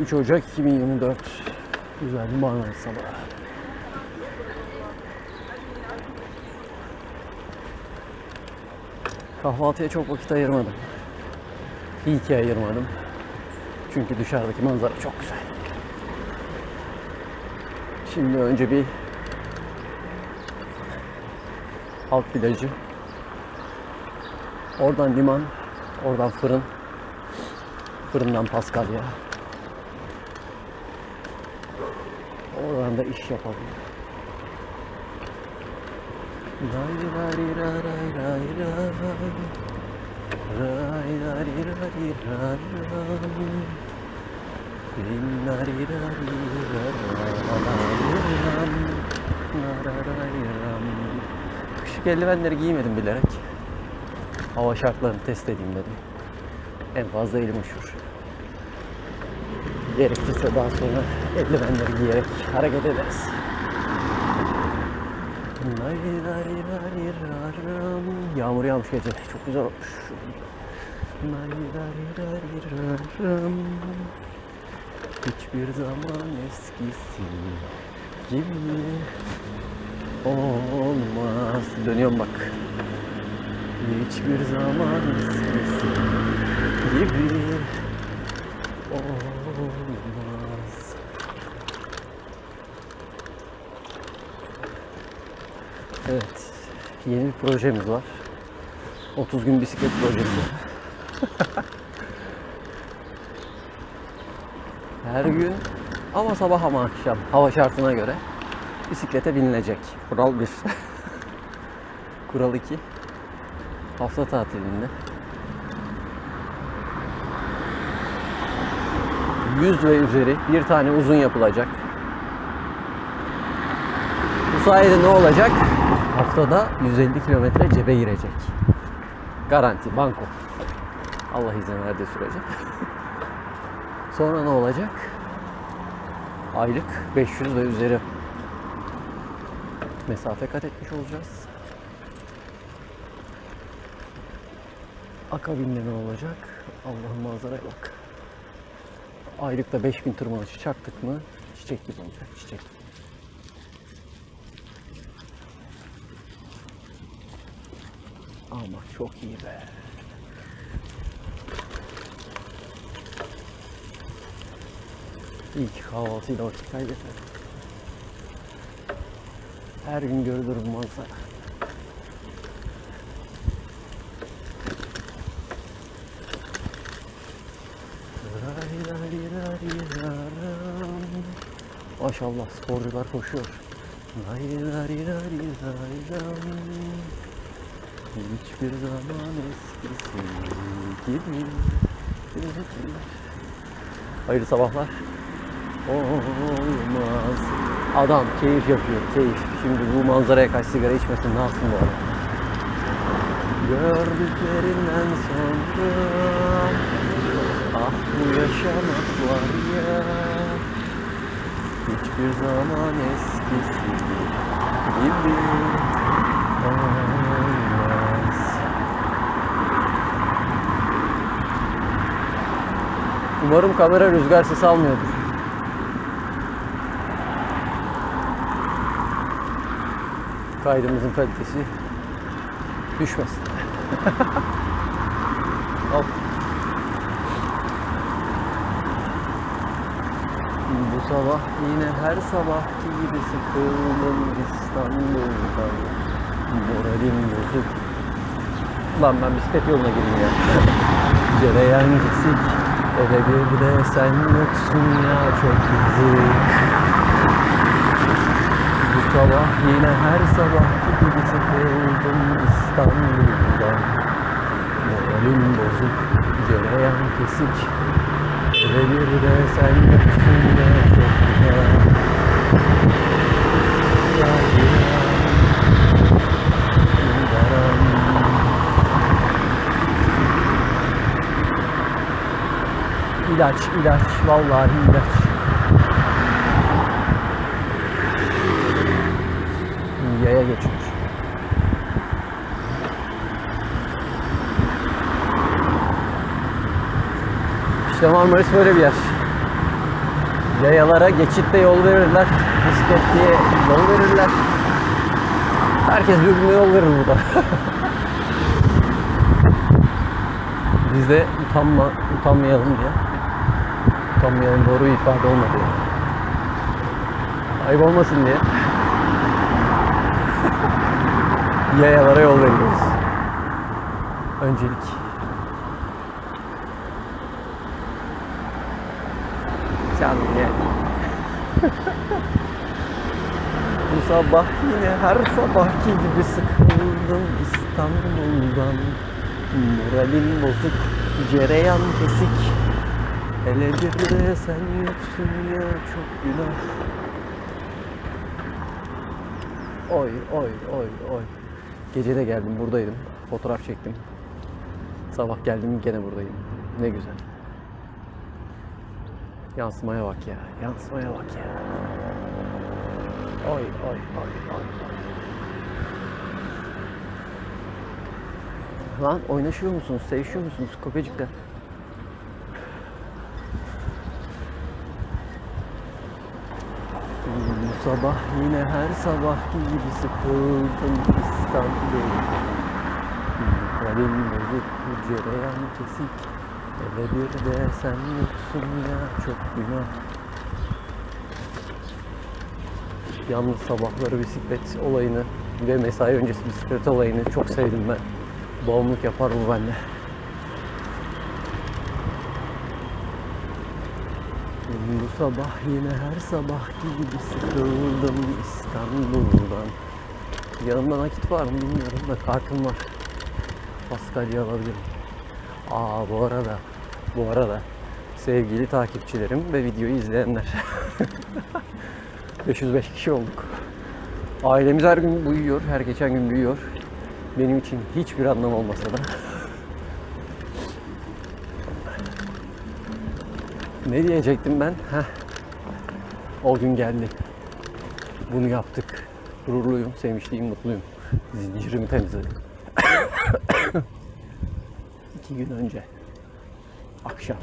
3 Ocak 2024 Güzel bir Marmara sabahı. Kahvaltıya çok vakit ayırmadım. İyi ki ayırmadım. Çünkü dışarıdaki manzara çok güzel. Şimdi önce bir halk plajı. Oradan liman, oradan fırın. Fırından Paskalya. Oradan da iş yapalım. Ray ray ray ray ray ray. Ray ray ray ray. Kışık eldivenleri giymedim bilerek. Hava şartlarını test edeyim dedim. En fazla elim üşür. Gerekirse daha sonra eldivenleri giyerek hareket ederiz. Yağmur yağmış gece. Çok güzel olmuş. Hiçbir zaman eskisi gibi olmaz. Dönüyorum bak. Hiçbir zaman eskisi gibi olmaz. Evet. Yeni bir projemiz var. 30 gün bisiklet projesi. Her gün ama sabah ama akşam hava şartına göre bisiklete binilecek. Kural 1. Kural 2. Hafta tatilinde 100 ve üzeri bir tane uzun yapılacak. Bu sayede ne olacak? Haftada 150 kilometre cebe girecek. Garanti, banko. Allah izin verdiği sürece. Sonra ne olacak? Aylık 500 ve üzeri mesafe kat etmiş olacağız. Akabinde ne olacak? Allah'ın manzaraya bak. Aylıkta 5000 tırmanışı çaktık mı çiçek gibi olacak çiçek. Ama çok iyi be. İyi ki kahvaltıyla vakit kaybetmedim. Her gün görülür bu manzara. Ray ray ray raram. Maşallah sporcular koşuyor. Ray ray ray ray ram. Hiçbir zaman eskisi gibi. Hayırlı sabahlar. Olmaz. Adam keyif yapıyor, keyif. Şimdi bu manzaraya kaç sigara içmesin ne yapsın bu adam? Gördüklerinden sonra Ah bu yaşamak var ya Hiçbir zaman eskisi gibi olmaz Umarım kamera rüzgar sesi almıyordur. Kaydımızın kalitesi düşmesin. Al. Bu sabah yine her sabahki gibi sıkıldım İstanbul'dan. Moralim bozuk. Lan ben bisiklet yoluna gireyim ya. Cereyan kesik. Eve bir de sen yoksun ya çok yazık. Bu sabah yine her sabahki gibi sıkıldım İstanbul'dan. Moralim bozuk, cereyan kesik. Eve bir de sen yoksun ya çok güzel. İlaç, ilaç, vallahi ilaç. Yaya geçiyor. İşte Marmaris böyle bir yer. Yayalara geçitte yol verirler. Bisikletliye yol verirler. Herkes birbirine yol verir burada. Biz de utanma, utanmayalım diye. Utanmayalım doğru ifade olmadı. Ayıp olmasın diye. Yayalara yol veriyoruz. Öncelik. Canım ya. Bu sabah yine her sabahki gibi sıkıldım İstanbul'dan. Moralim bozuk, cereyan kesik. Hele bir de sen yoksun ya çok günah. Oy oy oy oy. Gece de geldim buradaydım. Fotoğraf çektim. Sabah geldim gene buradayım. Ne güzel Yansımaya bak ya Yansımaya bak ya Oy oy oy oy Lan oynaşıyor musunuz? Sevişiyor musunuz köpecikler? Bu sabah yine her sabahki gibi sıkıldım İstanbul'da. Kalim bozuk, cereyan kesik. Hele bir de sen yoksun ya çok günah. Yalnız sabahları bisiklet olayını ve mesai öncesi bisiklet olayını çok sevdim ben. Bağımlılık yapar bu bende. Bu sabah yine her sabahki gibi sıkıldım İstanbul'dan. Yanımda nakit var mı bilmiyorum da kartım var. Paskalya alabilirim. Aa bu arada, bu arada sevgili takipçilerim ve videoyu izleyenler. 505 kişi olduk. Ailemiz her gün büyüyor, her geçen gün büyüyor. Benim için hiçbir anlam olmasa da. Ne diyecektim ben? Heh. O gün geldi. Bunu yaptık. Gururluyum, sevinçliyim, mutluyum. Zincirimi temizledim. İki gün önce. Akşam.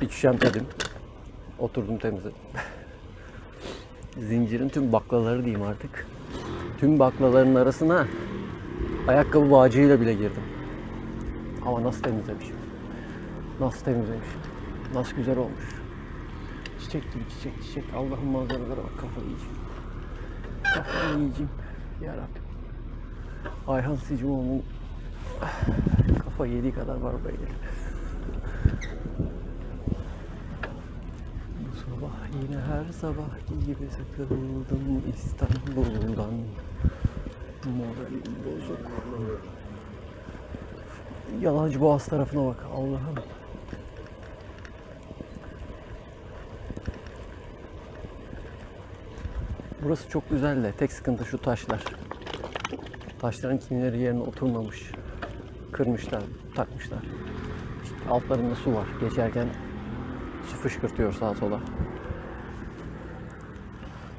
Bir dedim. Oturdum temizledim. Zincirin tüm baklaları diyeyim artık. Tüm baklaların arasına ayakkabı bağcığıyla bile girdim. Ama nasıl temizlemişim. Nasıl temizlemişim. Nasıl güzel olmuş. Çiçek gibi çiçek çiçek. Allah'ın manzaralara bak kafayı yiyeceğim. Kafayı yiyeceğim. Yarabbim. Ayhan Sicimoğlu'nun kafa yediği kadar var böyle. Bu sabah yine her sabahki gibi sıkıldım İstanbul'dan. Moralim bozuk. Yalancı Boğaz tarafına bak Allah'ım. Burası çok güzel de tek sıkıntı şu taşlar. Taşların kimileri yerine oturmamış. Kırmışlar, takmışlar. Altlarında su var. Geçerken su fışkırtıyor sağa sola.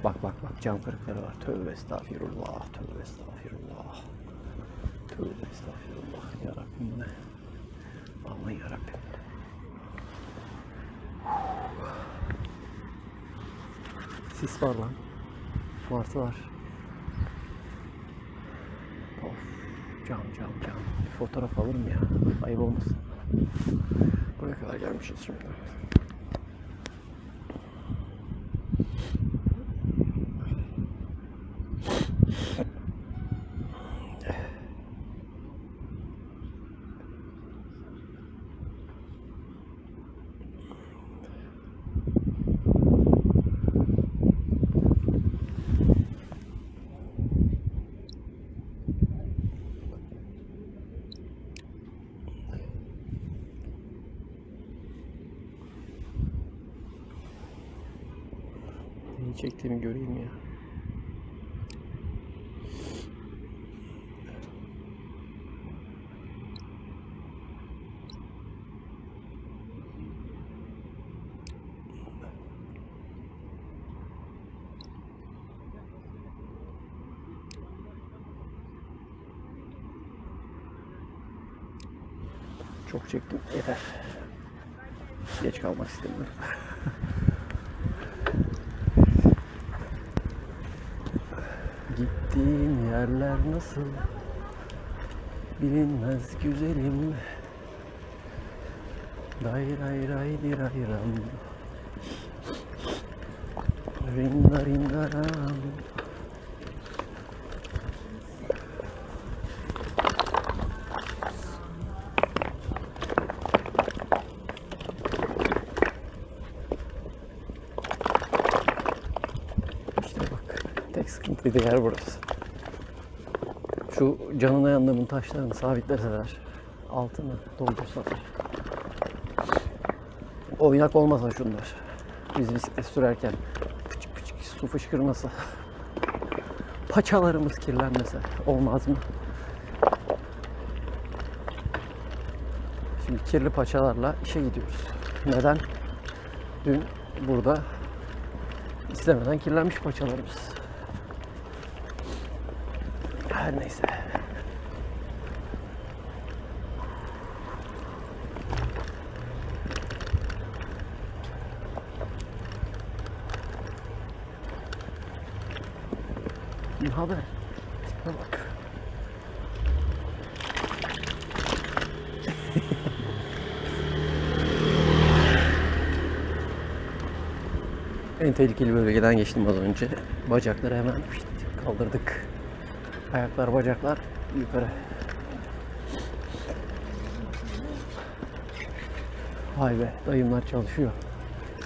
Bak bak bak cam kırıkları var. Tövbe estağfirullah. Tövbe estağfirullah. Tövbe estağfirullah. Ya Rabbim ne? Aman ya Rabbim. Sis var lan. Martı var. Of. Cam cam fotoğraf alırım ya. Ayıp olmasın. Buraya kadar gelmişiz şimdi. Çektiğimi göreyim ya. Nasıl bilinmez güzelim. Day ray ray di ray ram. Ringa ringa. İşte bak tek sıkıntıydı yer burası. Şu canına yandığımın taşlarını sabitleseler altını doldursalar. Oynak olmasa şunlar. Biz bisiklet sürerken küçük küçük su fışkırması. Paçalarımız kirlenmese olmaz mı? Şimdi kirli paçalarla işe gidiyoruz. Neden? Dün burada istemeden kirlenmiş paçalarımız. Her neyse. Ne haber? Tipe bak. en tehlikeli bölgeden geçtim az önce. Bacakları hemen kaldırdık. Ayaklar, bacaklar yukarı. Vay be, dayımlar çalışıyor.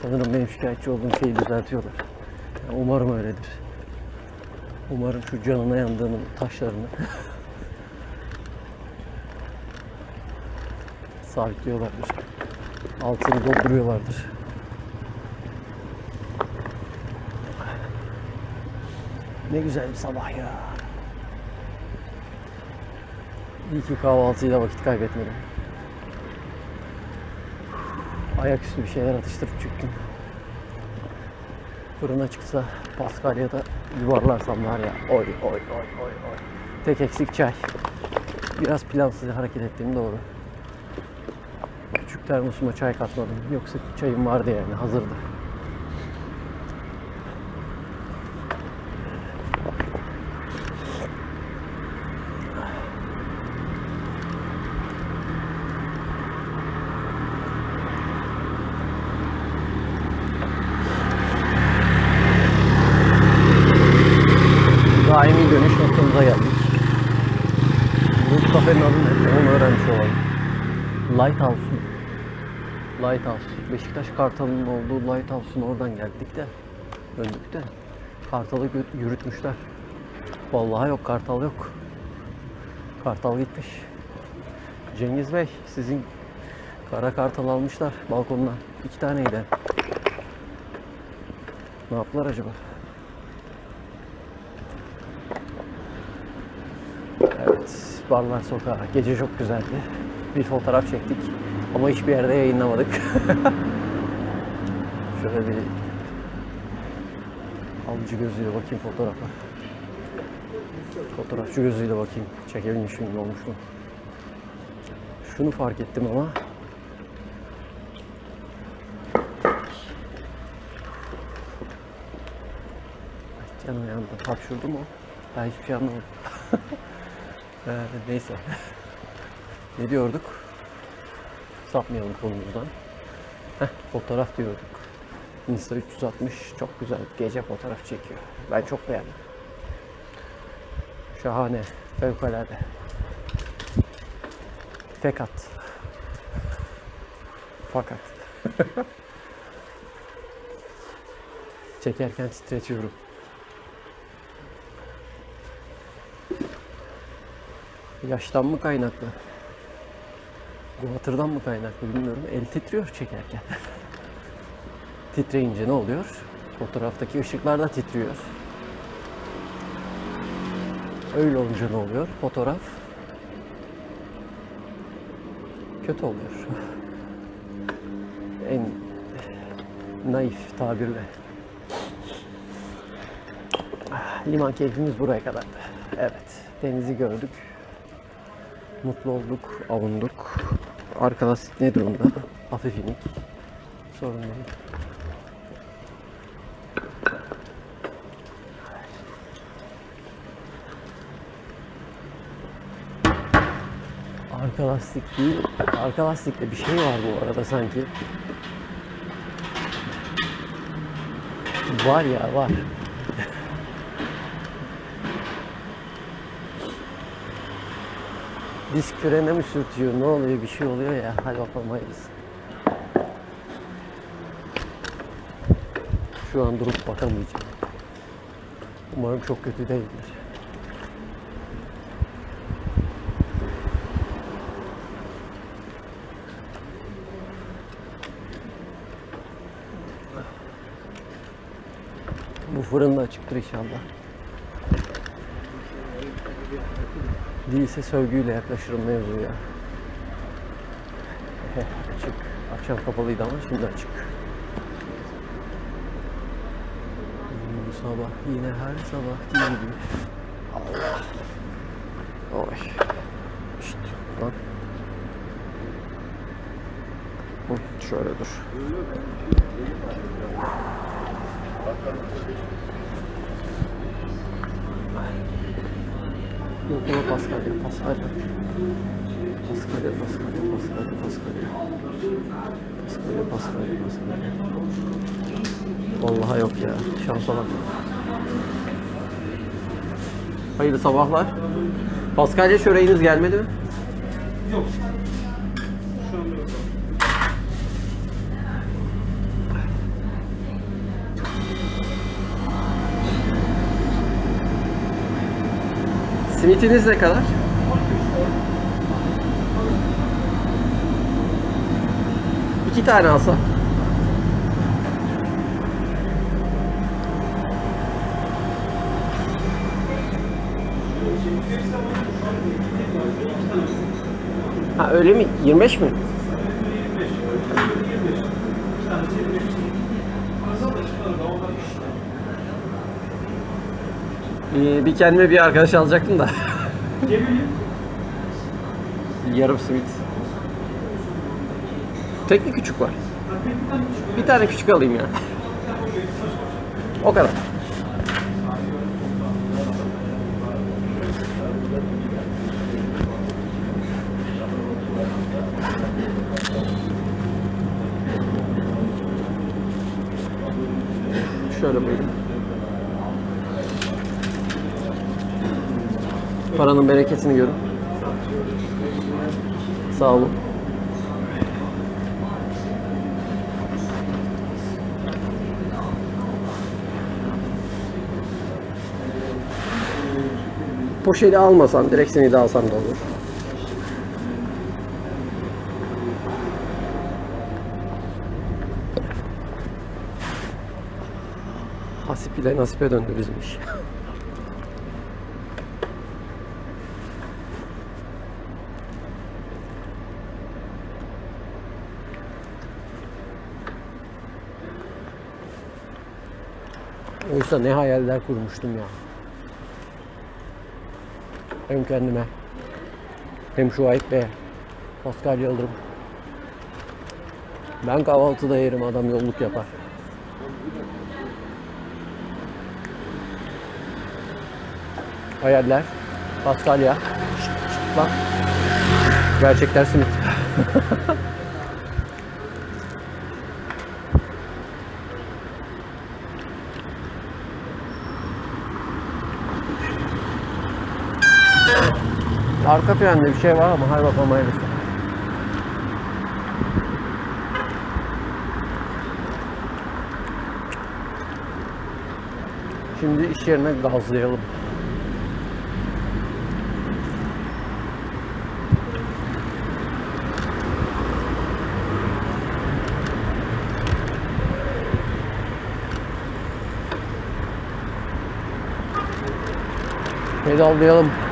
Sanırım benim şikayetçi olduğum şeyi düzeltiyorlar. Yani umarım öyledir. Umarım şu canına yandığının taşlarını sabitliyorlardır. Altını dolduruyorlardır. Ne güzel bir sabah ya. İyi ki kahvaltıyla vakit kaybetmedim. Ayaküstü bir şeyler atıştırıp çıktım. Fırına çıksa Paskalya'da yuvarlarsam var ya oy oy oy oy oy. Tek eksik çay. Biraz plansız hareket ettiğim doğru. Küçük termosuma çay katmadım. Yoksa çayım vardı yani hazırdı. Kafenin adı? Onu öğrenmiş olalım. Lighthouse mu? Lighthouse. Beşiktaş Kartal'ın olduğu Lighthouse'un oradan geldik de. Döndük de. Kartal'ı yürütmüşler. Vallahi yok Kartal yok. Kartal gitmiş. Cengiz Bey sizin kara kartal almışlar balkondan. İki taneydi. Ne yaptılar acaba? Evet, Barlar Sokağı. Gece çok güzeldi. Bir fotoğraf çektik ama hiçbir yerde yayınlamadık. Şöyle bir alıcı gözüyle bakayım fotoğrafa. Fotoğrafçı gözüyle bakayım. Çekebilmiş miyim, olmuş mu? Şunu fark ettim ama Canım yandı. Hapşurdu mu? Ben hiçbir şey anlamadım. Ee, neyse. ne diyorduk? Sapmayalım konumuzdan. Heh, fotoğraf diyorduk. Insta 360 çok güzel gece fotoğraf çekiyor. Ben çok beğendim. Şahane. Fevkalade. Fakat. Fakat. Çekerken titretiyorum. Yaştan mı kaynaklı? Guatır'dan mı kaynaklı bilmiyorum. El titriyor çekerken. Titreyince ne oluyor? Fotoğraftaki ışıklar da titriyor. Öyle olunca ne oluyor? Fotoğraf kötü oluyor. en naif tabirle. Ah, Liman keyfimiz buraya kadardı. Evet, denizi gördük mutlu olduk, avunduk. Arka lastik ne durumda? Hafif inik. Sorun değil. Arka lastik değil. Arka lastikte bir şey var bu arada sanki. Var ya var. Disk frene mi sürtüyor? Ne oluyor? Bir şey oluyor ya. Hadi hayırlısı. Şu an durup bakamayacağım. Umarım çok kötü değildir. Bu fırın da açıktır inşallah. Değilse sövgüyle yaklaşırım mevzuya. Heh, açık. Akşam kapalıydı ama şimdi açık. Bu sabah yine her sabah gibi. Allah. Oy. İşte lan. Şöyle dur. Yok yok Paskalya, Paskalya. Paskalya, Paskalya, Paskalya, Paskalya. Paskalya, Paskalya, Paskalya. Vallahi yok ya. Şansa bak. Hayırlı sabahlar. Paskalya çöreğiniz gelmedi mi? Yok. Şu anda yok. Simitiniz ne kadar? İki tane alsa. Ha öyle mi? 25 mi? Ee, bir kendime bir arkadaş alacaktım da. Yarım simit. Tek mi küçük var? Bir tane küçük alayım ya. O kadar. Şöyle buyurun. Paranın bereketini görün. Sağ olun. Poşeti almasan, direkt seni de alsam da olur. Hasip ile nasibe döndü bizim iş. Oysa ne hayaller kurmuştum ya. Hem kendime hem şu Ayıp Bey'e. Pascal Yıldırım. Ben kahvaltıda yerim adam yolluk yapar. Hayaller. Paskalya. Lan. Gerçekler simit. Arka frende bir şey var ama hay bakalım hayırlısı. Şimdi iş yerine gazlayalım. Pedallayalım.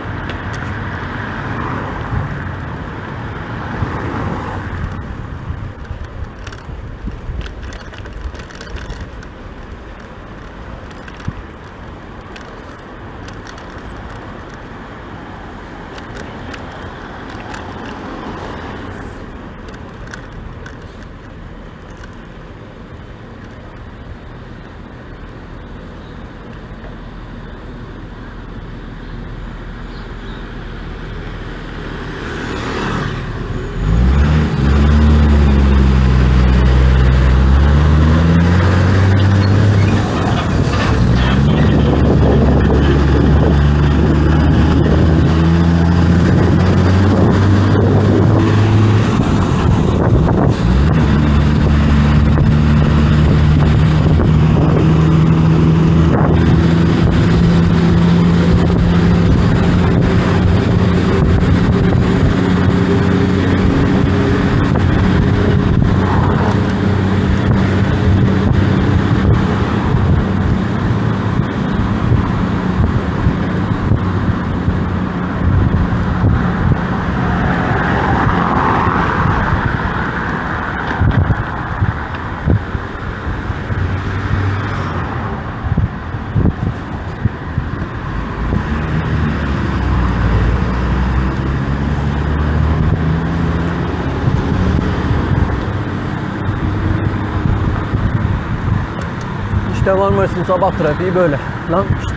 Sabah trafiği böyle. Lan işte.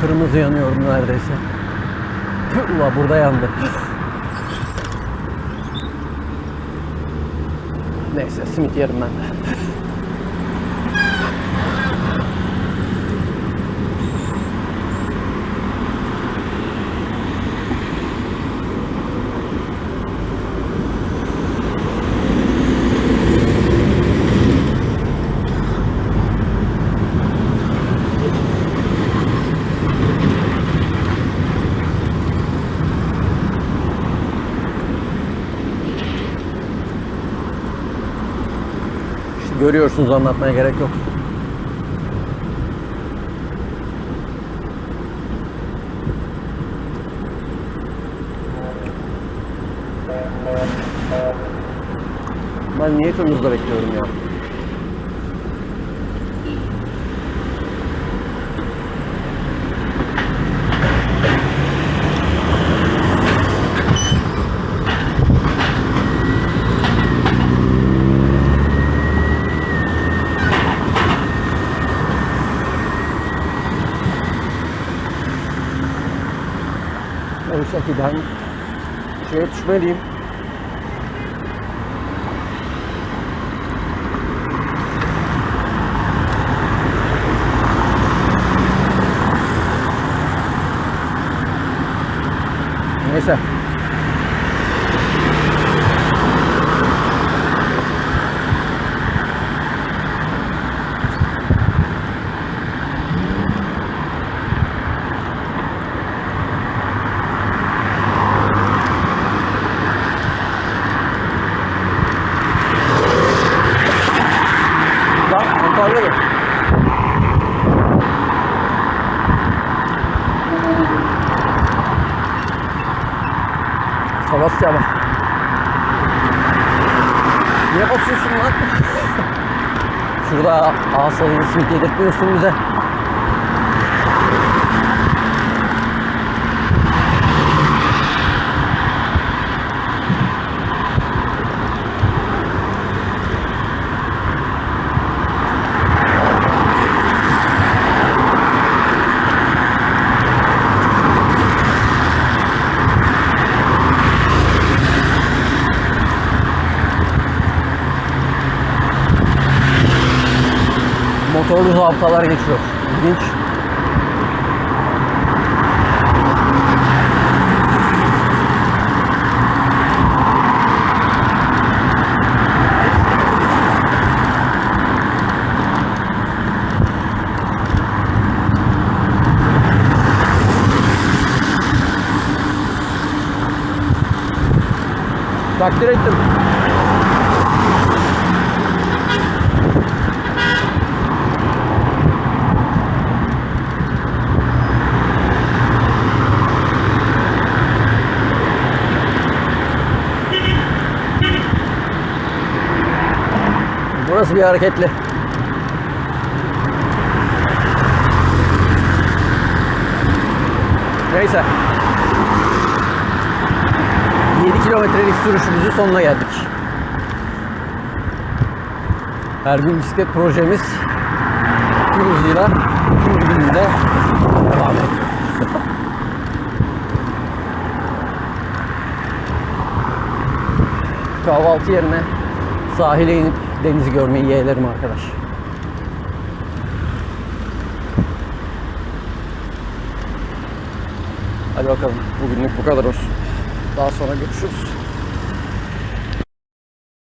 Kırmızı yanıyorum neredeyse. Tüh ula burada yandı. Neyse simit yerim ben de. İşte görüyorsunuz anlatmaya gerek yok. Ben niye kırmızıda bekliyorum ya? Oysa ki ben şeye düşmeliyim. Neyse. Lan Antalyalı. Sebastian bak. Niye basıyorsun lan? Asalını simit yedirtmiyorsun bize. Motorlu zabıtalar geçiyor. İlginç. Takdir ettim. Burası bir hareketli. Neyse. 7 kilometrelik sürüşümüzün sonuna geldik. Her gün bisiklet projemiz tüm hızıyla tüm gününde devam ediyor. Kahvaltı yerine sahile inip denizi görmeyi yeğlerim arkadaş. Hadi bakalım bugünlük bu kadar olsun. Daha sonra görüşürüz.